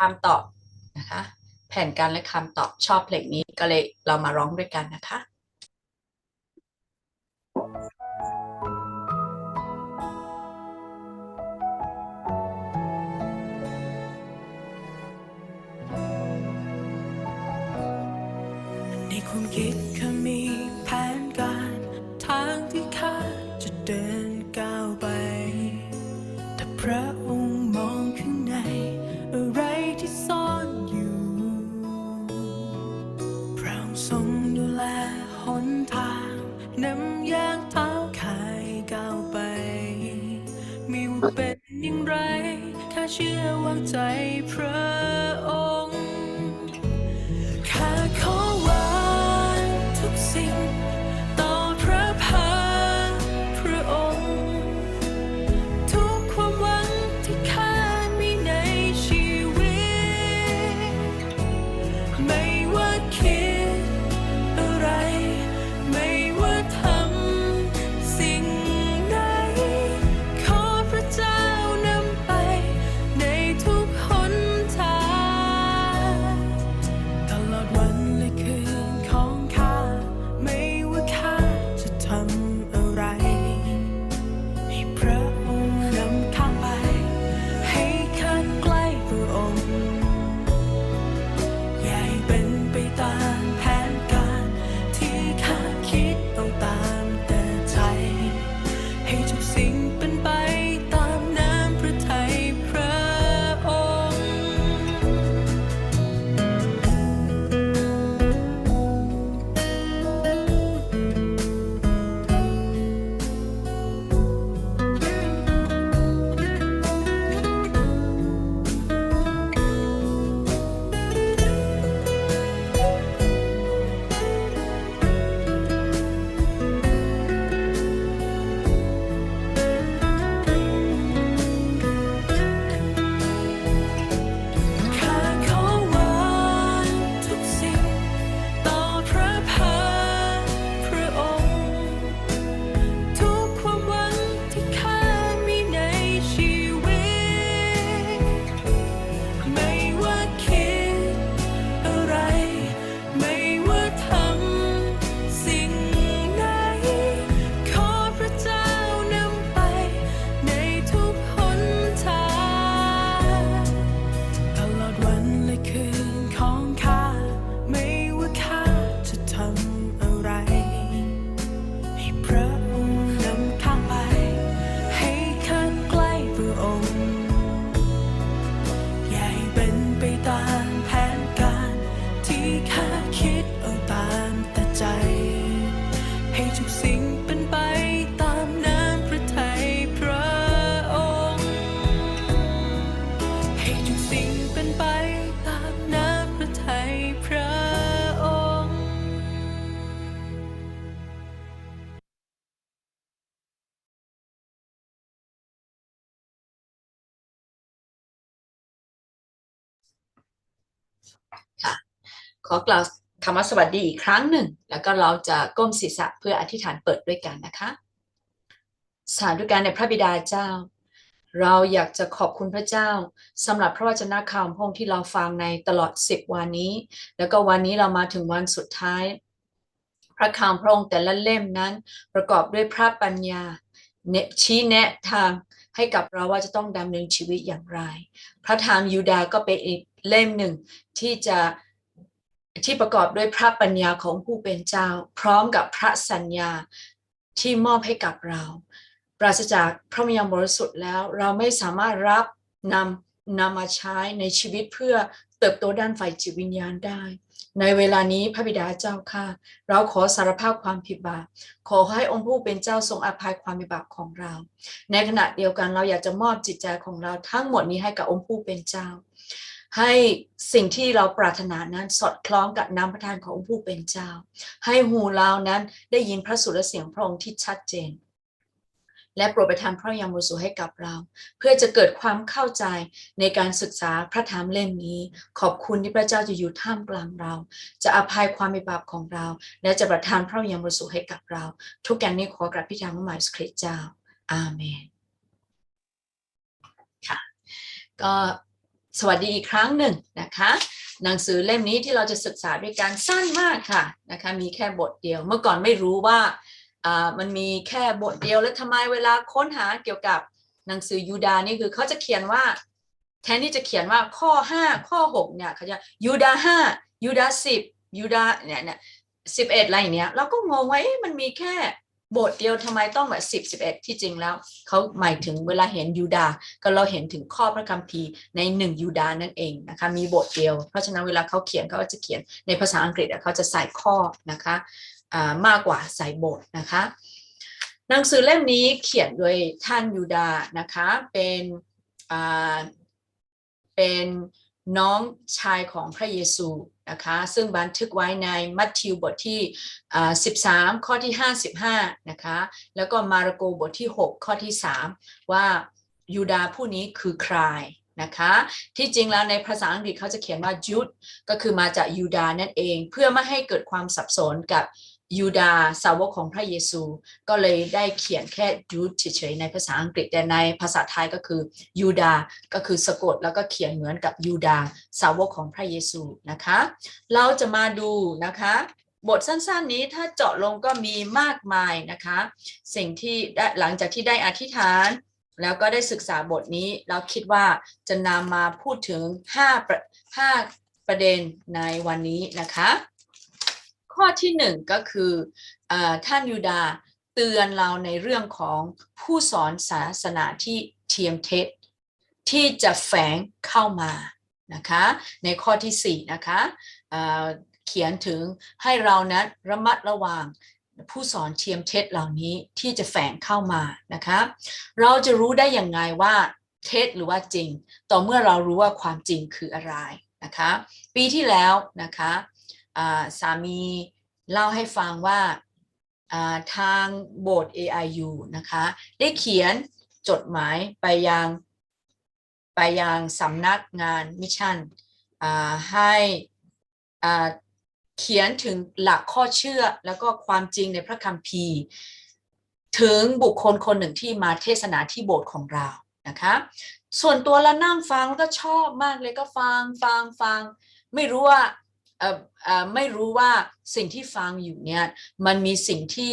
คำตอบนะคะ แผ่นการและคำตอบชอบเพลงนี้ก็เลยเรามาร้องด้วยกันนะคะในความคิด เชื่อวางใจพระองค์ข้าขอวางทุกสิ่ง ขอกล่าวคำว่าสวัสดีอีกครั้งหนึ่ง แล้วก็เราจะก้มศีรษะเพื่ออธิษฐานเปิดด้วยกันนะคะสาธุการในพระบิดาเจ้า เราอยากจะขอบคุณพระเจ้าสำหรับพระวจนะคำพงที่เราฟังในตลอด10วันนี้ แล้วก็วันนี้เรามาถึงวันสุดท้าย พระคำพระองค์แต่ละเล่มนั้น ประกอบด้วยพระปัญญาเนชี้แนะทางให้กับเราว่าจะต้องดำเนินชีวิตอย่างไร พระธรรมยูดาห์ก็เป็นอีกเล่มหนึ่งที่จะ ที่ประกอบด้วยพระปัญญาของผู้เป็นเจ้า พร้อมกับพระสัญญาที่มอบให้กับเรา ปราศจากพระวิญญาณบริสุทธิ์แล้วเราไม่สามารถรับนำนำมาใช้ในชีวิตเพื่อเติบโตด้านฝ่ายจิตวิญญาณได้ ในเวลานี้พระบิดาเจ้าค่ะ เราขอสารภาพความผิดบาปขอให้องค์ผู้เป็นเจ้าทรงอภัยความผิดบาปของเรา ในขณะเดียวกันเราอยากจะมอบจิตใจของเราทั้งหมดนี้ให้กับองค์ผู้เป็นเจ้า ให้สิ่งที่เราปรารถนานั้นสอดคล้องกับน้ำพระทัยขององค์ผู้เป็นเจ้า ให้หูเรานั้นได้ยินพระสุรเสียงพระองค์ที่ชัดเจน และโปรดประทานพระวิญญาณบริสุทธิ์ให้กับเรา เพื่อจะเกิดความเข้าใจในการศึกษาพระธรรมเล่มนี้ ขอบคุณที่พระเจ้าจะอยู่ท่ามกลางเรา จะอภัยความผิบาปของเรา และจะประทานพระวิญญาณบริสุทธิ์ให้กับเรา ทุกอย่างนี้ขอกราบพิธามพระหมายสคริสต์เจ้า อาเมน ค่ะ ก็ สวัสดีอีกครั้งหนึ่งนะคะหนังสือเล่มนี้ที่เราจะศึกษาด้วยกันสั้นมากค่ะนะคะมีแค่บทเดียวเมื่อก่อนไม่รู้ว่ามันมีแค่บทเดียวแล้วทำไมเวลาค้นหาเกี่ยวกับหนังสือยูดาห์นี่คือเขาจะเขียนว่า แทนที่จะเขียนว่าข้อ 5 ข้อ 6 เนี่ยเขาจะยูดาห้ายูดาสิบยูดาเนี่ยเนี่ยสิบเอ็ดอะไรอย่างเนี้ยเราก็งงว่ามันมีแค่ บทเดียวทำไมต้องแบบสิบสิบเอ็ดที่จริงแล้ว เขาหมายถึงเวลาเห็นยูดาก็เราเห็นถึงข้อพระคัมภีร์ในหนึ่งยูดานั่นเองนะคะมีบทเดียว เพราะฉะนั้นเวลาเขาเขียนเขาก็จะเขียนในภาษาอังกฤษเขาจะใส่ข้อนะคะมากกว่าใส่บทนะคะหนังสือเล่มนี้เขียนโดยท่านยูดานะคะเป็นเป็นน้องชายของพระเยซู นะคะซึ่งบันทึกไว้ในมัทธิวบทที่ 13 ข้อที่ 55 นะคะแล้วก็มาระโกบทที่ 6 ข้อที่ 3 ว่ายูดาผู้นี้คือใครนะคะที่จริงแล้วในภาษาอังกฤษเขาจะเขียนว่ายุดก็คือมาจากยูดานั่นเอง เพื่อไม่ให้เกิดความสับสนกับ ยูดาสาวกของพระเยซู ก็เลยได้เขียนแค่ยูดเฉยๆในภาษาอังกฤษแต่ในภาษาไทยก็คือยูดาก็คือสะกดแล้วก็เขียนเหมือนกับยูดาสาวกของพระเยซูนะคะ เราจะมาดูนะคะ บทสั้นๆนี้ถ้าเจาะลงก็มีมากมายนะคะ สิ่งที่ได้หลังจากที่ได้อธิษฐาน แล้วก็ได้ศึกษาบทนี้เราคิดว่าจะนำมาพูดถึง5ประ5ประเด็นในวันนี้นะคะ ข้อที่หนึ่งก็คืออท่านยูดาเตือนเราในเรื่องของผู้สอนศาสนาที่เทียมเท็จที่จะแฝงเข้ามานะคะในข้อที่สี่นะคะเเขียนถึงให้เรานั้นระมัดระวังผู้สอนเทียมเท็จเหล่านี้ที่จะแฝงเข้ามานะคะเราจะรู้ได้อย่างไงว่าเท็จหรือว่าจริง ต่อเมื่อเรารู้ว่าความจริงคืออะไรนะคะ ปีที่แล้วนะคะ สามีเล่าให้ฟังว่าทางโบสถ์ AIU นะคะ ได้เขียนจดหมายไปยังไปยังสำนักงานมิชชั่นให้เขียนถึงหลักข้อเชื่อแล้วก็ความจริงในพระคัมภีร์ ถึงบุคคลคนหนึ่งที่มาเทศนาที่โบสถ์ของเรานะคะส่วนตัวแล้วนั่งฟังแล้วก็ชอบมากเลยก็ฟังฟังฟัง ไม่รู้ว่า ไม่รู้ว่าสิ่งที่ฟังอยู่เนี่ยมันมีสิ่งที่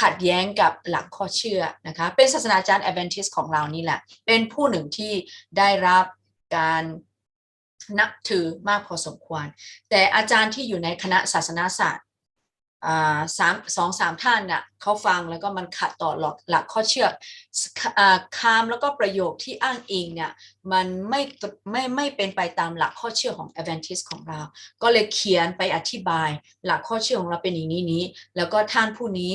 ขัดแย้งกับหลักข้อเชื่อนะคะเป็นศาสนาจารย์แอดเวนทิสของเรานี่แหละ เป็นผู้หนึ่งที่ได้รับการนับถือมากพอสมควร แต่อาจารย์ที่อยู่ในคณะศาสนาศาสตร์ สามสองสามท่านน่ะเขาฟังแล้วก็มันขัดต่อหลักหลักข้อเชื่ออ่าคำแล้วก็ประโยคที่อ้างอิงเนี่ยมันไม่ไม่ไม่เป็นไปตามหลักข้อเชื่อของ a d v e n t i s ของเรา ก็เลยเขียนไปอธิบายหลักข้อเชื่อของเราเป็นอย่างนี้นี้ แล้วก็ท่านผู้นี้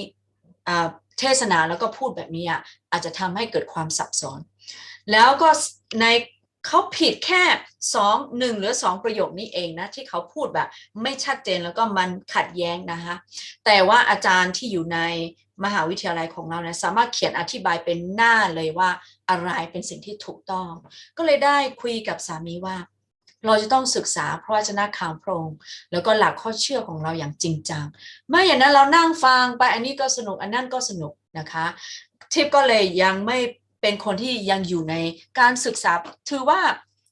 เทศนาแล้วก็พูดแบบนี้อะอาจจะทำให้เกิดความสับสน แล้วก็ใน เขาผิดแค่สองหนึ่งหรือสองประโยคนี้เองนะที่เขาพูดแบบไม่ชัดเจนแล้วก็มันขัดแย้งนะคะแต่ว่าอาจารย์ที่อยู่ในมหาวิทยาลัยของเราเนี่ยสามารถเขียนอธิบายเป็นหน้าเลยว่าอะไรเป็นสิ่งที่ถูกต้อง ก็เลยได้คุยกับสามีว่า เราจะต้องศึกษาพระวจนะข่าวพระองค์แล้วก็หลักข้อเชื่อของเราอย่างจริงจังไม่อย่างนั้นเรานั่งฟังไปอันนี้ก็สนุกอันนั้นก็สนุกนะคะทิพก็เลยยังไม่ เป็นคนที่ยังอยู่ในการศึกษาถือว่า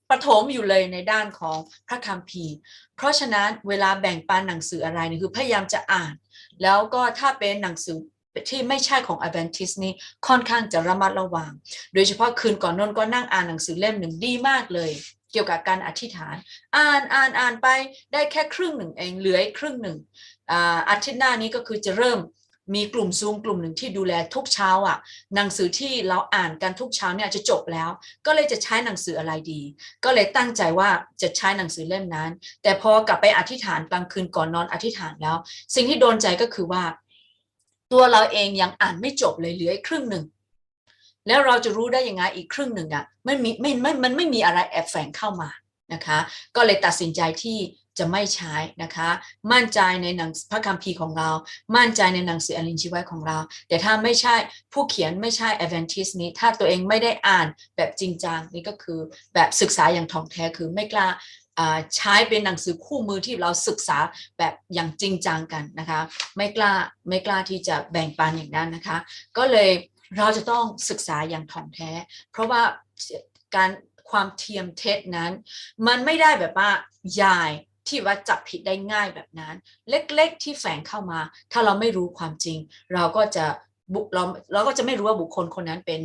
ประถมอยู่เลยในด้านของพระคัมภีร์ เพราะฉะนั้นเวลาแบ่งปันหนังสืออะไรนี่คือพยายามจะอ่าน แล้วก็ถ้าเป็นหนังสือที่ไม่ใช่ของ a d v e n t i s นี่ค่อนข้างจะระมัดระวัง โดยเฉพาะคืนก่อนนอนก็นั่งอ่านหนังสือเล่มหนึ่งดีมากเลย เกี่ยวกับการอธิษฐาน อ่านอ่านอ่านไปได้แค่ครึ่งหนึ่งเองเหลืออีกครึ่งหนึ่งอาทิตย์หน้านี้ก็คือจะเริ่ม มีกลุ่มซูมกลุ่มหนึ่งที่ดูแลทุกเช้าอะ หนังสือที่เราอ่านกันทุกเช้าเนี่ยจะจบแล้ว ก็เลยจะใช้หนังสืออะไรดี ก็เลยตั้งใจว่าจะใช้หนังสือเล่มนั้น แต่พอกลับไปอธิษฐานกลางคืนก่อนนอนอธิษฐานแล้ว สิ่งที่โดนใจก็คือว่า ตัวเราเองยังอ่านไม่จบเลยเหลืออีกครึ่งหนึ่งแล้วเราจะรู้ได้ยังไงอีกครึ่งหนึ่งอะไม่มีไม่ไม่มันไม่มีอะไรแอบแฝงเข้ามานะคะ ก็เลยตัดสินใจที่ จะไม่ใช้นะคะ มั่นใจในหนังพระคัมภีร์ของเรา มั่นใจในหนังสืออลินชีวะของเรา แต่ถ้าไม่ใช่ผู้เขียนไม่ใช่แอดเวนทิสนี้ ถ้าตัวเองไม่ได้อ่านแบบจริงจังนี่ก็คือแบบศึกษาอย่างท่องแท้คือไม่กล้าใช้เป็นหนังสือคู่มือที่เราศึกษาแบบอย่างจริงจังกันนะคะ ไม่กล้าไม่กล้าที่จะแบ่งปันอย่างนั้นนะคะ ก็เลยเราจะต้องศึกษาอย่างถ่องแท้ เพราะว่าการความเทียมเท็จนั้น มันไม่ได้แบบว่ายาย ที่ว่าจับผิดได้ง่ายแบบนั้น เล็กๆ ที่แฝงเข้ามา ถ้าเราไม่รู้ความจริง เราก็จะบุเราเราก็จะไม่รู้ว่าบุคคลคนนั้นเป็น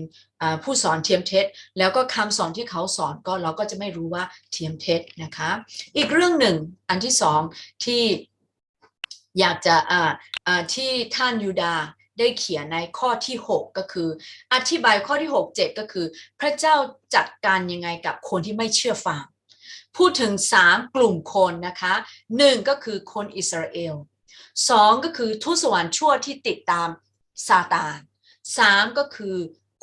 ผู้สอนเทียมเท็จ แล้วก็คำสอนที่เขาสอนก็เราก็จะไม่รู้ว่าเทียมเท็จนะคะ อีกเรื่องหนึ่งอันที่สองที่อยากจะอ่าอ่าที่ท่านยูดาได้เขียนในข้อที่ 6 ก็คือ อธิบายข้อที่ 6 7 ก็คือ พระเจ้าจัดการยังไงกับคนที่ไม่เชื่อฟัง พูดถึง 3 กลุ่มคนนะคะหนึ่งก็คือคนอิสราเอลสองก็คือทูตสวรรค์ชั่วที่ติดตามซาตานสามก็คือ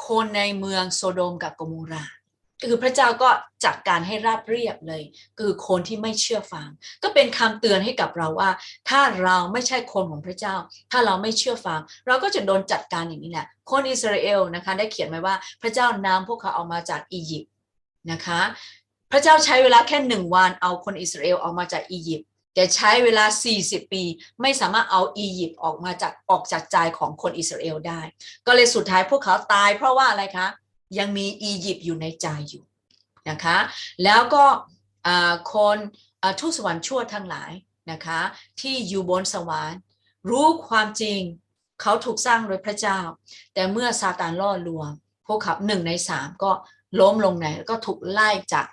คนในเมืองโซโดมกับโกโมราคือพระเจ้าก็จัดการให้ราบเรียบเลย คือคนที่ไม่เชื่อฟัง ก็เป็นคำเตือนให้กับเราว่า ถ้าเราไม่ใช่คนของพระเจ้า ถ้าเราไม่เชื่อฟัง เราก็จะโดนจัดการอย่างนี้แหละคนอิสราเอลนะคะ ได้เขียนไว้ว่าพระเจ้านำพวกเขาออกมาจากอียิปต์นะคะ พระเจ้าใช้เวลาแค่หนึ่งวันเอาคนอิสราเอลออกมาจากอียิปต์แต่ใช้เวลา 40 ปี ไม่สามารถเอาอียิปต์ออกมาจากออกจากใจของคนอิสราเอลได้ ก็เลยสุดท้ายพวกเขาตายเพราะว่าอะไรคะ ยังมีอียิปต์อยู่ในใจอยู่นะคะ แล้วก็คนทูตสวรรค์ชั่วทั้งหลายนะคะ ที่อยู่บนสวรรค์รู้ความจริงเขาถูกสร้างโดยพระเจ้า แต่เมื่อซาตานล่อลวงพวกเขาหนึ่งในสามก็ล้มลงในแล้วก็ถูกไล่จาก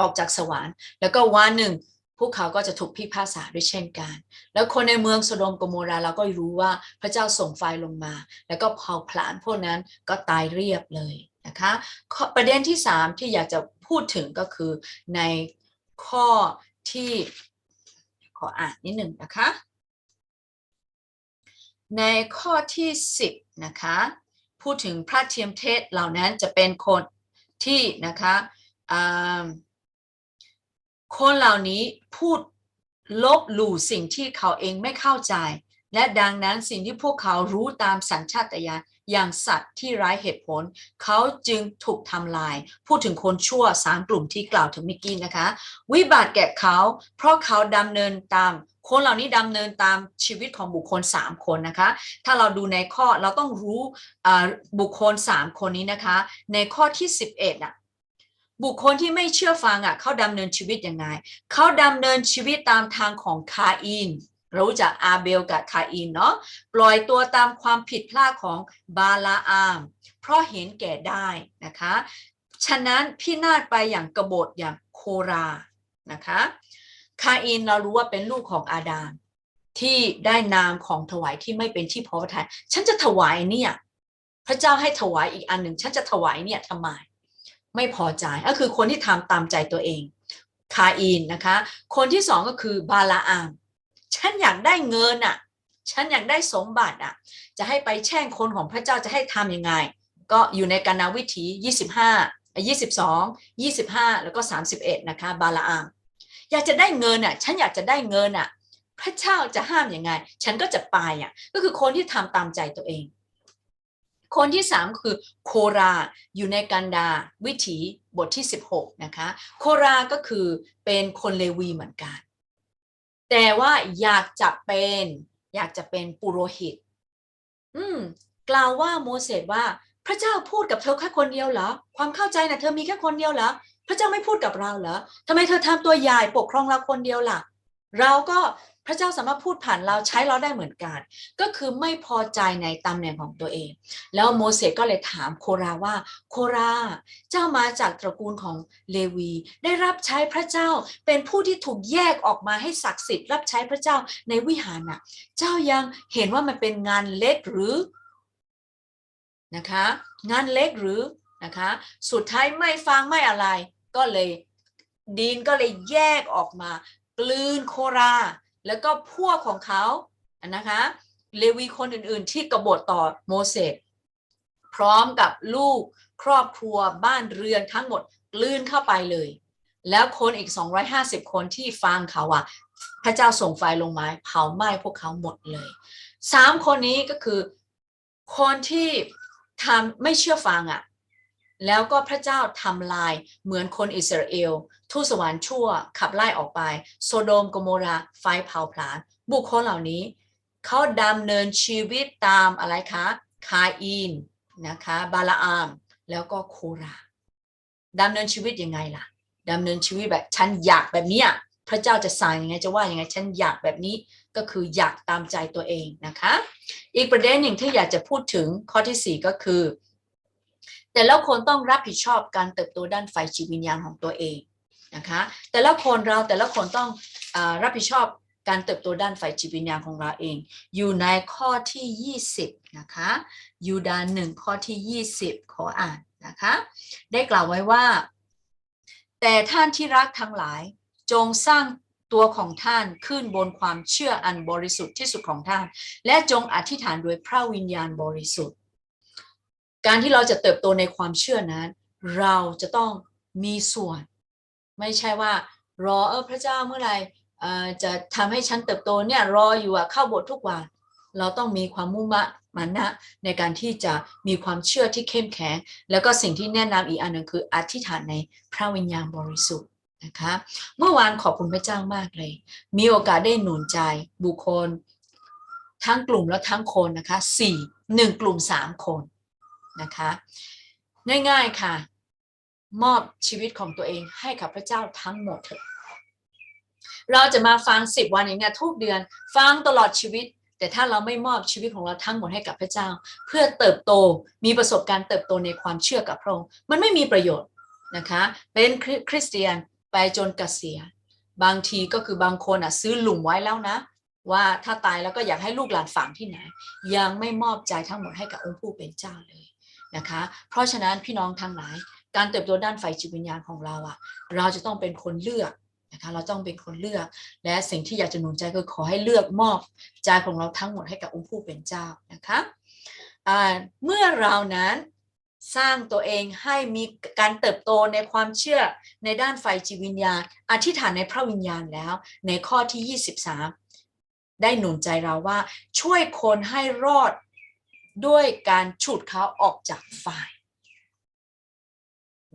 ออกจากสวรรค์แล้วก็วันหนึ่งพวกเขาก็จะถูกพิพากษาด้วยเช่นกัน แล้วคนในเมืองโซโดมโกโมราเราก็รู้ว่าพระเจ้าส่งไฟลงมา แล้วก็เผาผลาญพวกนั้นก็ตายเรียบเลยนะคะประเด็นที่ 3 ที่อยากจะพูดถึงก็คือในข้อที่ขออ่านนิดหนึ่งนะคะ ในข้อที่ 10 นะคะ พูดถึงพระเทียมเทศเหล่านั้นจะเป็นคนที่นะคะอ่า คนเหล่านี้พูดลบหลู่สิ่งที่เขาเองไม่เข้าใจ และดังนั้นสิ่งที่พวกเขารู้ตามสัญชาตญาณอย่างสัตว์ที่ไร้เหตุผล เขาจึงถูกทำลาย พูดถึงคนชั่วสามกลุ่มที่กล่าวถึงมื่อกี้นะคะ วิบัติแก่เขา เพราะเขาดำเนินตาม คนเหล่านี้ดำเนินตามชีวิตของบุคคล 3 คนนะคะ ถ้าเราดูในข้อเราต้องรู้บุคคล 3 คนนี้นะคะ ในข้อที่ 11อะ บุคคลที่ไม่เชื่อฟังอะเขาดำเนินชีวิตยังไงเขาดำเนินชีวิตตามทางของคาอินเรารู้จักอาเบลกับคาอินเนาะปล่อยตัวตามความผิดพลาดของบาลาอาม เพราะเห็นแก่ได้นะคะ ฉะนั้นพินาศไปอย่างกบฏอย่างโครานะคะคาอินเรารู้ว่าเป็นลูกของอาดามที่ได้นามของถวายที่ไม่เป็นที่พอพระทัยฉันจะถวายเนี่ย พระเจ้าให้ถวายอีกอันหนึ่งฉันจะถวายเนี่ยทำไม ไม่พอใจก็คือคนที่ทำตามใจตัวเองคาอินนะคะ คนที่สองก็คือบาลาอามฉันอยากได้เงินอะ ฉันอยากได้สมบัติอะ จะให้ไปแช่งคนของพระเจ้าจะให้ทำยังไง ก็อยู่ในกานาวิถี 25 22 25 แล้วก็ 31 นะคะ บาลาอามอยากจะได้เงินอะ ฉันอยากจะได้เงินอะ พระเจ้าจะห้ามยังไง ฉันก็จะไปอะ ก็คือคนที่ทำตามใจตัวเอง คนที่สามคือโคราอยู่ในกันดาวิถีบทที่ 16 นะคะ โคราก็คือเป็นคนเลวีเหมือนกัน แต่ว่าอยากจะเป็นอยากจะเป็นปุโรหิต อืม กล่าวว่าโมเสสว่าพระเจ้าพูดกับเธอแค่คนเดียวเหรอ ความเข้าใจนะเธอมีแค่คนเดียวเหรอ พระเจ้าไม่พูดกับเราเหรอทำไมเธอทำตัวใหญ่ปกครองเราคนเดียวล่ะ เราก็ พระเจ้าสามารถพูดผ่านเราใช้เราได้เหมือนกัน ก็คือไม่พอใจในตำแหน่งของตัวเอง แล้วโมเสสก็เลยถามโคราว่า โครา เจ้ามาจากตระกูลของเลวี ได้รับใช้พระเจ้าเป็นผู้ที่ถูกแยกออกมาให้ศักดิ์สิทธิ์รับใช้พระเจ้าในวิหารน่ะ เจ้ายังเห็นว่ามันเป็นงานเล็กหรือนะคะ งานเล็กหรือนะคะ สุดท้ายไม่ฟังไม่อะไร ก็เลยดีนก็เลยแยกออกมากลืนโครา แล้วก็พวกของเขาอะนะคะเลวีคนอื่นๆ ที่กบฏต่อโมเสสพร้อมกับลูกครอบครัวบ้านเรือนทั้งหมดกลืนเข้าไปเลย แล้วคนอีก 250 คนที่ฟังเขาอะพระเจ้าส่งไฟลงมาเผาไหม้พวกเขาหมดเลยสามคนนี้ก็คือคนที่ทำไม่เชื่อฟังอะแล้วก็พระเจ้าทำลายเหมือนคนอิสราเอล ทูตสวรรค์ชั่วขับไล่ออกไป โซโดมกโมราไฟเผาผลาญบุคคลเหล่านี้เขาดำเนินชีวิตตามอะไรคะคาอินนะคะบาลาอาม แล้วก็โคราดำเนินชีวิตยังไงล่ะดำเนินชีวิตแบบฉันอยากแบบนี้พระเจ้าจะสั่งยังไงจะว่ายังไงฉันอยากแบบนี้ก็คืออยากตามใจตัวเองนะคะ อีกประเด็นหนึ่งที่อยากจะพูดถึงข้อที่สี่ก็คือ แต่ละคนต้องรับผิดชอบการเติบโตด้านไฟจิตวิญญาณของตัวเอง นะคะแต่ละคนเราแต่ละคนต้องอรับผิดชอบการเติบโตด้านไฟจิตวิญญาณของเราเอง อยู่ในข้อที่ 20 นะคะยูดาหนึ่งข้อที่ 20 ขออ่านนะคะได้กล่าวไว้ว่า แต่ท่านที่รักทั้งหลายจงสร้างตัวของท่านขึ้นบนความเชื่ออันบริสุทธิ์ที่สุดของท่าน และจงอธิษฐานโดยพระวิญญาณบริสุทธิ์ การที่เราจะเติบโตในความเชื่อนั้น เราจะต้องมีส่วน ไม่ใช่ว่ารอเออพระเจ้าเมื่อไหร่จะทำให้ฉันเติบโตเนี่ยรออยู่อะเข้าโบสถ์ทุกวันเราต้องมีความมุ่งมั่นนะในการที่จะมีความเชื่อที่เข้มแข็ง แล้วก็สิ่งที่แนะนำอีกอันหนึ่งคืออธิษฐานในพระวิญญาณบริสุทธิ์นะคะเมื่อวานขอบคุณพระเจ้ามากเลย มีโอกาสได้หนุนใจบุคคล ทั้งกลุ่มและทั้งคนนะคะสี่หนึ่งกลุ่มสามคนนะคะง่ายๆค่ะ มอบชีวิตของตัวเองให้กับพระเจ้าทั้งหมดเถอะเราจะมาฟังสิบวันอย่างเงี้ยทุกเดือน ฟังตลอดชีวิต แต่ถ้าเราไม่มอบชีวิตของเราทั้งหมดให้กับพระเจ้า เพื่อเติบโตมีประสบการณ์เติบโตในความเชื่อกับพระองค์มันไม่มีประโยชน์นะคะ เป็นคริสเตียนไปจนเกษียณบางทีก็คือบางคนอะซื้อหลุมไว้แล้วนะ ว่าถ้าตายแล้วก็อยากให้ลูกหลานฝังที่ไหน ยังไม่มอบใจทั้งหมดให้กับองค์ผู้เป็นเจ้าเลยนะคะ เพราะฉะนั้นพี่น้องทั้งหลาย การเติบโตด้านไฟจิตวิญญาณของเราอะเราจะต้องเป็นคนเลือกนะคะเราต้องเป็นคนเลือก และสิ่งที่อยากจะหนุนใจคือขอให้เลือกมอบใจของเราทั้งหมดให้กับองค์ผู้เป็นเจ้านะคะเมื่อเรานั้นสร้างตัวเองให้มีการเติบโตในความเชื่อในด้านไฟจิตวิญญาณอธิษฐานในพระวิญญาณแล้ว ในข้อที่ 23 ได้หนุนใจเราว่าช่วยคนให้รอดด้วยการฉุดเขาออกจากไฟ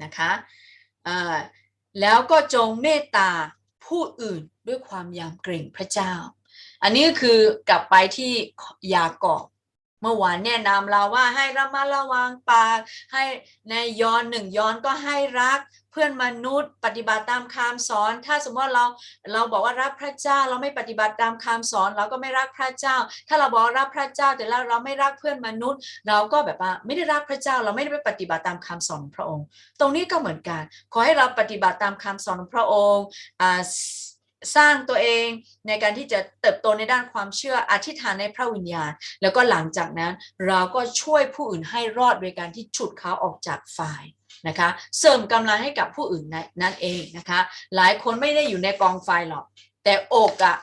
นะคะแล้วก็จงเมตตาผู้อื่นด้วยความยำเกรงพระเจ้า อันนี้ก็คือกลับไปที่ยากอบเมื่อวานแนะนำเราว่าให้ระมัดระวังปากให้ในยอนหนึ่งยอนก็ให้รัก พื่อนมนุษย์ ปฏิบัติตามคำสอน ถ้าสมมติว่าเราเราบอกว่ารักพระเจ้าเราไม่ปฏิบัติตามคำสอน เราก็ไม่รักพระเจ้า ถ้าเราบอกรักพระเจ้าแต่เราเราไม่รักเพื่อนมนุษย์ เราก็แบบว่าไม่ได้รักพระเจ้า เราไม่ได้ไปปฏิบัติตามคำสอนพระองค์ ตรงนี้ก็เหมือนกัน ขอให้เราปฏิบัติตามคำสอนของพระองค์อ่าสร้างตัวเองในการที่จะเติบโตในด้านความเชื่ออธิษฐานในพระวิญญาณ แล้วก็หลังจากนั้นเราก็ช่วยผู้อื่นให้รอดโดยการที่ฉุดเขาออกจากฝ่าย นะคะเสริมกำลังให้กับผู้อื่นนั่นเองนะคะหลายคนไม่ได้อยู่ในกองไฟหรอก แต่อกอะ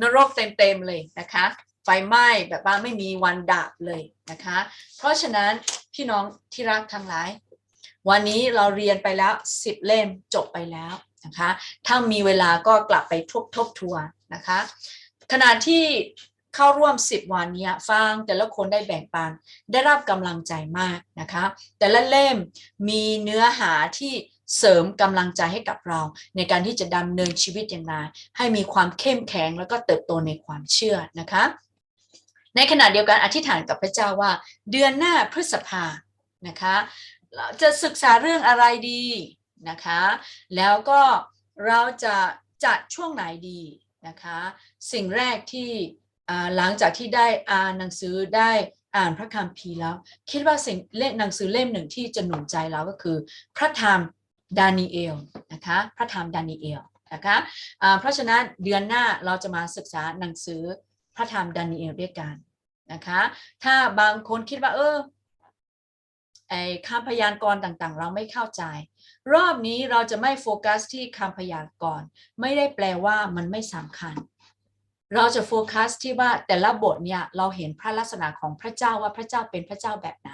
นรกเต็มๆเลยนะคะไฟไหม้แบบว่าไม่มีวันดับเลยนะคะ เพราะฉะนั้นพี่น้องที่รักทั้งหลาย วันนี้เราเรียนไปแล้ว10เล่มจบไปแล้วนะคะ ถ้ามีเวลาก็กลับไปทบทบทวนนะคะ ขณะที่ เข้าร่วม 10 วันนี้ฟังแต่ละคนได้แบ่งปัน ได้รับกำลังใจมากนะคะ แต่ละเล่มมีเนื้อหาที่เสริมกำลังใจให้กับเรา ในการที่จะดำเนินชีวิตอย่างไรให้มีความเข้มแข็งแล้วก็เติบโตในความเชื่อนะคะ ในขณะเดียวกันอธิษฐานกับพระเจ้าว่า เดือนหน้าพฤษภานะคะเราจะศึกษาเรื่องอะไรดีนะคะ แล้วก็เราจะจัดช่วงไหนดีนะคะ สิ่งแรกที่ หลังจากที่ได้อ่านหนังสือได้อ่านพระคัมภีร์แล้ว คิดว่าสิ่งเล่มหนังสือเล่มหนึ่งที่จะหนุนใจเราก็คือ พระธรรมดานิเอลนะคะพระธรรมดานิเอลนะคะเพราะฉะนั้นเดือนหน้าเราจะมาศึกษาหนังสือพระธรรมดานิเอลด้วยกันนะคะถ้าบางคนคิดว่าเออไอ้คำพยานกรต่างๆ เราไม่เข้าใจ รอบนี้เราจะไม่โฟกัสที่คำพยานกรไม่ได้แปลว่ามันไม่สำคัญ เราจะโฟกัสที่ว่าแต่ละบทเนี่ยเราเห็นพระลักษณะของพระเจ้าว่าพระเจ้าเป็นพระเจ้าแบบไหน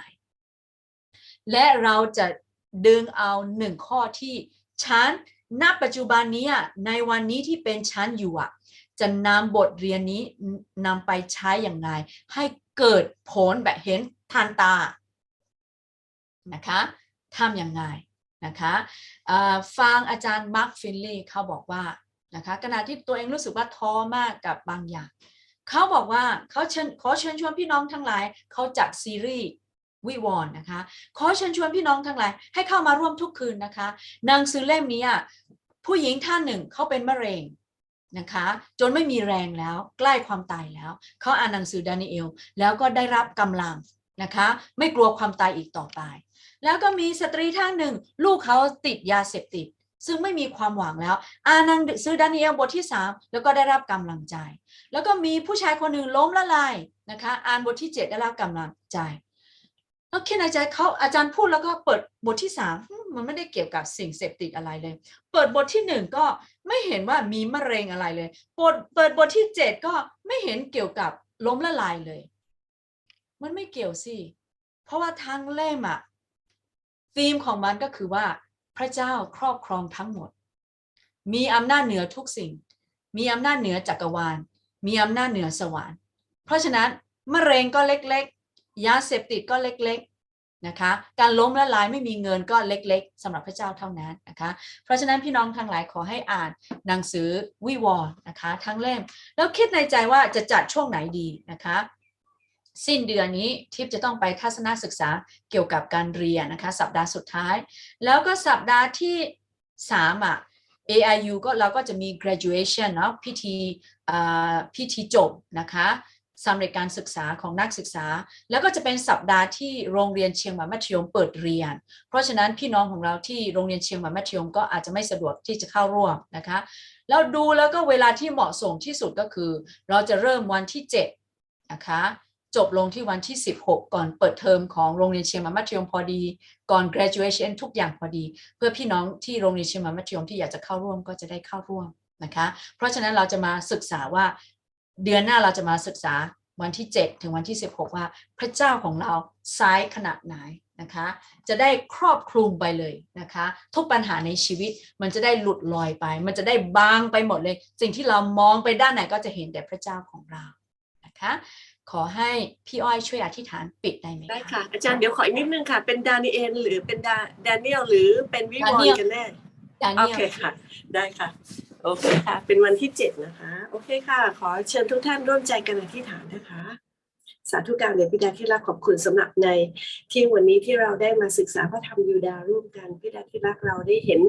และเราจะดึงเอาหนึ่งข้อที่ฉันณปัจจุบันนี้ในวันนี้ที่เป็นฉันอยู่อะจะนำบทเรียนนี้นำไปใช้อย่างไรให้เกิดผลแบบเห็นทันตานะคะทำอยังไงนะคะฟังอาจารย์มาร์คฟินลีย์เขาบอกว่า นะคะขณะที่ตัวเองรู้สึกว่าท้อมากกับบางอย่างเขาบอกว่าเขาเชิญขอเชิญชวนพี่น้องทั้งหลายเขาจัดซีรีส์วิวรณ์นะคะขอเชิญชวนพี่น้องทั้งหลายให้เข้ามาร่วมทุกคืนนะคะหนังสือเล่มนี้ผู้หญิงท่านหนึ่งเขาเป็นมะเร็งนะคะจนไม่มีแรงแล้วใกล้ความตายแล้วเขาอ่านหนังสือดานิเอลแล้วก็ได้รับกำลังนะคะไม่กลัวความตายอีกต่อไป แล้วก็มีสตรีท่านหนึ่ง ลูกเขาติดยาเสพติด ซึ่งไม่มีความหวังแล้วอ่านังสือดานิเอลบทที่ 3 แล้วก็ได้รับกำลังใจ แล้วก็มีผู้ชายคนหนึ่งล้มละลายนะคะอ่านบทที่ 7 ได้รับกำลังใจแล้วคิดในใจเขาอาจารย์พูดแล้วก็เปิดบทที่สามมันไม่ได้เกี่ยวกับสิ่งเสพติดอะไรเลย เปิดบทที่หนึ่งก็ไม่เห็นว่ามีมะเร็งอะไรเลยเปิดเปิดบทที่เจ็ดก็ไม่เห็นเกี่ยวกับล้มละลายเลย มันไม่เกี่ยวสิ เพราะว่าทั้งเล่มอะธีมของมันก็คือว่า พระเจ้าครอบครองทั้งหมด มีอำนาจเหนือทุกสิ่ง มีอำนาจเหนือจักรวาล มีอำนาจเหนือสวรรค์ เพราะฉะนั้นมะเร็งก็เล็กๆ ยาเสพติดก็เล็กๆนะคะ การล้มละลายไม่มีเงินก็เล็กๆสำหรับพระเจ้าเท่านั้นนะคะ เพราะฉะนั้นพี่น้องทั้งหลายขอให้อ่านหนังสือวิวรณ์นะคะ ทั้งเล่มแล้วคิดในใจว่าจะจัดช่วงไหนดีนะคะ สิ้นเดือนนี้ทิพย์จะต้องไปทัศนศึกษาเกี่ยวกับการเรียนนะคะ สัปดาห์สุดท้าย แล้วก็สัปดาห์ที่สามอะ AIU ก็เราก็จะมี graduation เนาะพิธีพิธีจบนะคะสำเร็จการศึกษาของนักศึกษา แล้วก็จะเป็นสัปดาห์ที่โรงเรียนเชียงใหม่มัธยมเปิดเรียน เพราะฉะนั้นพี่น้องของเราที่โรงเรียนเชียงใหม่มัธยมก็อาจจะไม่สะดวกที่จะเข้าร่วมนะคะแล้วดูแล้วก็เวลาที่เหมาะสมที่สุดก็คือ เราจะเริ่มวันที่7นะคะ จบลงที่วันที่ 16 ก่อนเปิดเทอมของโรงเรียนเชียงใหม่มัธยมพอดี ก่อน graduation ทุกอย่างพอดี เพื่อพี่น้องที่โรงเรียนเชียงใหม่มัธยมที่อยากจะเข้าร่วมก็จะได้เข้าร่วมนะคะ เพราะฉะนั้นเราจะมาศึกษาว่าเดือนหน้าเราจะมาศึกษาวันที่ 7 ถึงวันที่ 16 ว่าพระเจ้าของเราซ้ายขนาดไหนนะคะ จะได้ครอบคลุมไปเลยนะคะ ทุกปัญหาในชีวิตมันจะได้หลุดลอยไป มันจะได้บางไปหมดเลย สิ่งที่เรามองไปด้านไหนก็จะเห็นแต่พระเจ้าของเรานะคะ ขอให้พี่อ้อยช่วยอธิษฐานปิดได้ไหมได้ค่ะ อาจารย์เดี๋ยวขออีกนิดนึงค่ะ เป็นดานิเอลหรือเป็นดาดาเนียลหรือเป็นวิวรณ์กันแน่ดาโอเนียเคลค่ะ ได้ค่ะ โอเคค่ะ เป็นวันที่เจ็ดนะคะ โอเคค่ะ ขอเชิญทุกท่านร่วมใจกันอธิษฐานนะคะ สาธุการในพิดาที่รักขอบคุณสำหรับในที่วันนี้ที่เราได้มาศึกษาพระธรรมยูดาร่วมกันพิดาที่รักเราได้เห็น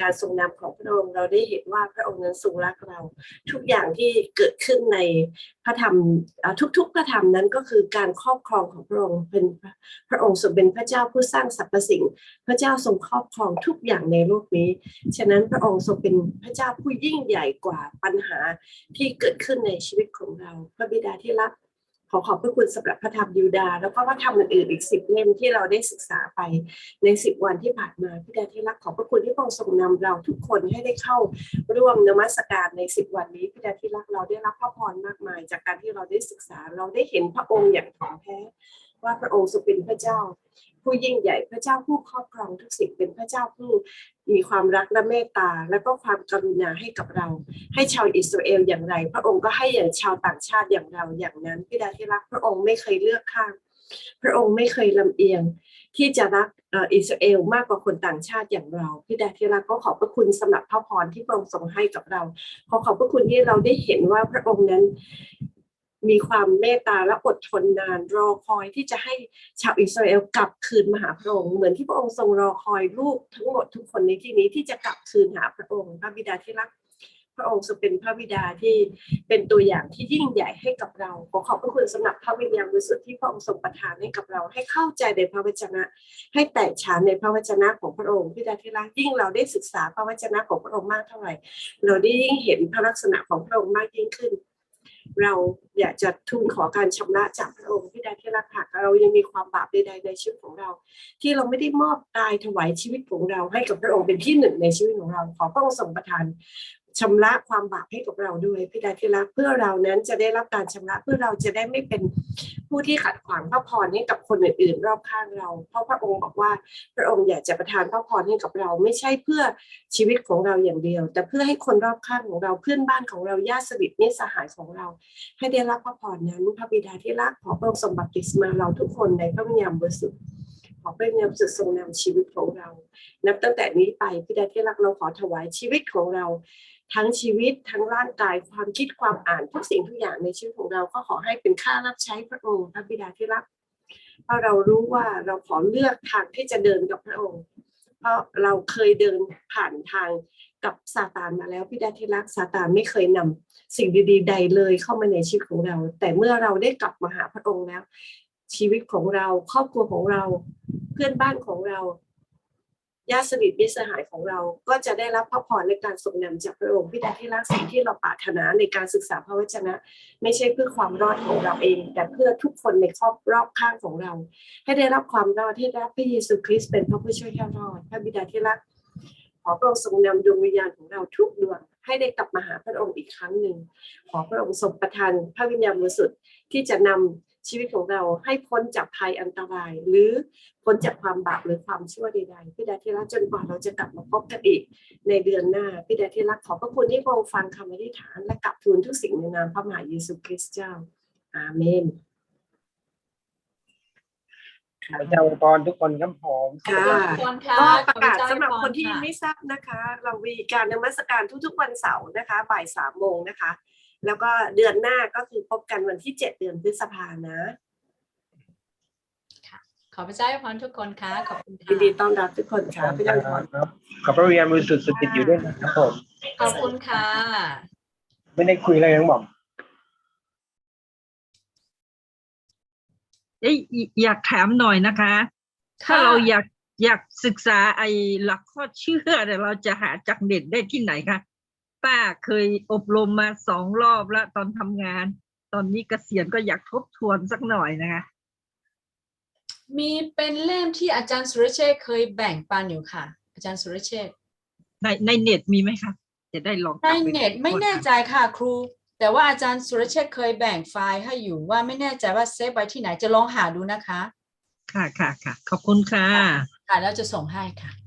การทรงนำของพระองค์เราได้เห็นว่าพระองค์นั้นทรงรักเรา ทุกอย่างที่เกิดขึ้นในพระธรรมทุกๆพระธรรมนั้นก็คือการครอบครองของพระองค์เป็นพระพระองค์ทรงเป็นพระเจ้าผู้สร้างสรรพสิ่ง พระเจ้าทรงครอบครองทุกอย่างในโลกนี้ ฉะนั้นพระองค์ทรงเป็นพระเจ้าผู้ยิ่งใหญ่กว่าปัญหาที่เกิดขึ้นในชีวิตของเรา พระบิดาที่รัก ขอขอบพระคุณสำหรับพระธรรมยูดา แล้วก็พระธรรมอื่นๆอีกสิบเล่มที่เราได้ศึกษาไปในสิบวันที่ผ่านมาพี่ดาที่รักขอบพระคุณที่พระองค์ทรงนำเราทุกคนให้ได้เข้าร่วมนมัสการในสิบวันนี้พี่ดาที่รักเราได้รับพระพรมากมาย จากการที่เราได้ศึกษาเราได้เห็นพระองค์อย่างถ่องแท้ ว่าพระองค์ทรงเป็นพระเจ้า ผู้ยิ่งใหญ่พระเจ้าผู้ครอบครองทุกสิ่งเป็นพระเจ้าผู้มีความรักและเมตตา และก็ความกรุณาให้กับเรา ให้ชาวอิสราเอลอย่างไร พระองค์ก็ให้อย่างชาวต่างชาติอย่างเราอย่างนั้นพี่ดาที่รักพระองค์ไม่เคยเลือกข้างพระองค์ไม่เคยลำเอียงที่จะรักอิสราเอลมากกว่าคนต่างชาติอย่างเราพี่ดาที่รักก็ขอบพระคุณสำหรับพระพรที่พระองค์ทรงให้กับเรา ขอขอบพระคุณที่เราได้เห็นว่าพระองค์นั้น มีความเมตตาและอดทนนานรอคอยที่จะให้ชาวอิสราเอลกลับคืนมาหาพระองค์เหมือนที่พระองค์ทรงรอคอยลูกทั้งหมดทุกคนในที่นี้ที่จะกลับคืนหาพระองค์พระบิดาที่รักพระองค์ทรงเป็นพระบิดาที่เป็นตัวอย่างที่ยิ่งใหญ่ให้กับเรา ขอขอบพระคุณสำหรับพระวิญญาณบริสุทธิ์ที่พระองค์ทรงประทานให้กับเรา ให้เข้าใจในพระวจนะ ให้แตกฉานในพระวจนะของพระองค์พิดาที่รักยิ่งเราได้ศึกษาพระวจนะของพระองค์มากเท่าไหร่ เราได้ยิ่งเห็นพระลักษณะของพระองค์มากยิ่งขึ้น เราอยากจะทูลขอการชำระจากพระองค์พิดาที่รักหากเรายังมีความบาปใดๆในชีวิตของเรา ที่เราไม่ได้มอบกายถวายชีวิตของเราให้กับพระองค์เป็นที่หนึ่งในชีวิตของเรา ขอพระองค์ทรงประทาน ชำระความบาปให้กับเราด้วยพิดาที่รักเพื่อเรานั้นจะได้รับการชำระเพื่อเราจะได้ไม่เป็นผู้ที่ขัดขวางพระพรให้กับคนอื่นๆ รอบข้างเรา เพราะพระองค์บอกว่าพระองค์อยากจะประทานพระพรให้กับเราไม่ใช่เพื่อชีวิตของเราอย่างเดียว แต่เพื่อให้คนรอบข้างของเราเพื่อนบ้านของเราญาติสนิทมิตรสหายของเรา ให้ได้รับพระพรนั้นพระบิดาที่รักขอพระองค์ทรงบัพติศมาเราทุกคนในพระวิญญาณบริสุทธิ์ขอพระวิญญาณบริสุทธิ์ทรงนำชีวิตของเรา นับตั้งแต่นี้ไปพิดาที่รักเราขอถวายชีวิตของเรา ทั้งชีวิตทั้งร่างกายความคิดความอ่านทุกสิ่งทุกอย่างในชีวิตของเราก็ขอให้เป็นค่ารับใช้พระองค์พระบิดาที่รักเพราะเรารู้ว่าเราขอเลือกทางที่จะเดินกับพระองค์ เพราะเราเคยเดินผ่านทางกับซาตานมาแล้วพี่ดาที่รักซาตานไม่เคยนำสิ่งดีๆ ใดเลยเข้ามาในชีวิตของเรา แต่เมื่อเราได้กลับมาหาพระองค์แล้ว ชีวิตของเราครอบครัวของเรา เพื่อนบ้านของเรา ญาติสนิทมิตรสหายของเราก็จะได้รับพระพรในการทรงนำจากพระองค์พี่ดาที่รักสิ่งที่เราปรารถนาในการศึกษาพระวจนะ ไม่ใช่เพื่อความรอดของเราเอง แต่เพื่อทุกคนในครอบรอบข้างของเรา ให้ได้รับความรอดให้ได้รับพระเยซูคริสต์เป็นพระผู้ช่วยให้รอด พระบิดาที่รัก ขอพระองค์ทรงนำดวงวิญญาณของเราทุกดวงให้ได้กลับมาหาพระองค์อีกครั้งหนึ่งขอพระองค์ทรงประทานพระวิญญาณบริสุทธิ์ที่จะนำ ชีวิตของเราให้พ้นจากภัยอันตราย หรือพ้นจากความบาปหรือความชั่วใดๆพี่ดาที่รักจนกว่าเราจะกลับมาพบกันอีกในเดือนหน้าพี่ดาที่รักขอบพระคุณที่พระองค์ฟังคำอธิษฐานและกลับทูลทุกสิ่งในนามพระมหาเยซูคริสต์เจ้า อาเมนพระเจ้าอวยพรทุกคนครับผมค่ะขอบคุณค่ะก็ประกาศขอพเจ้สำหรับคนที่ให้พไม่ทราบนะคะ เรามีการนมัสการทุกๆวันเสาร์นะคะบ่ายสามโมงนะคะ แล้วก็เดือนหน้าก็คือพบกันวันที่เจ็ดเดือนพฤษภานะ ขอพระเจ้าให้พรทุกคนค่ะ ขอบคุณค่ะยินดีต้อนรับทุกคนค่ะพี่ดังพรครับขอบพระวิญญาณบริสุทธิ์สถิตอยู่ด้วยนะครับผม ขอบคุณค่ะ ไม่ได้คุยอะไรทั้งหมดเอ้ยอยอยากถามหน่อยนะคะ ถ้าเราอยากอยากศึกษาไอ้หลักข้อเชื่อเนี่ยเราจะหาจากเน็ตได้ที่ไหนคะ ป้าเคยอบรมมาสองรอบแล้วตอนทำงาน ตอนนี้เกษียณก็อยากทบทวนสักหน่อยนะคะ มีเป็นเล่มที่อาจารย์สุรเชษฐ์เคยแบ่งปันอยู่ค่ะ อาจารย์สุรเชษฐ์ในในเน็ตมีไหมคะ จะได้ลองกในลับปเน็ตไม่แน่ใจค่ะครู แต่ว่าอาจารย์สุรเชษฐ์เคยแบ่งไฟล์ให้อยู่ว่าไม่แน่ใจว่าเซฟไว้ที่ไหนจะลองหาดูนะคะค่ะค่ะค่ะ ขอบคุณค่ะ ค่ะแล้วจะส่งให้ค่ะ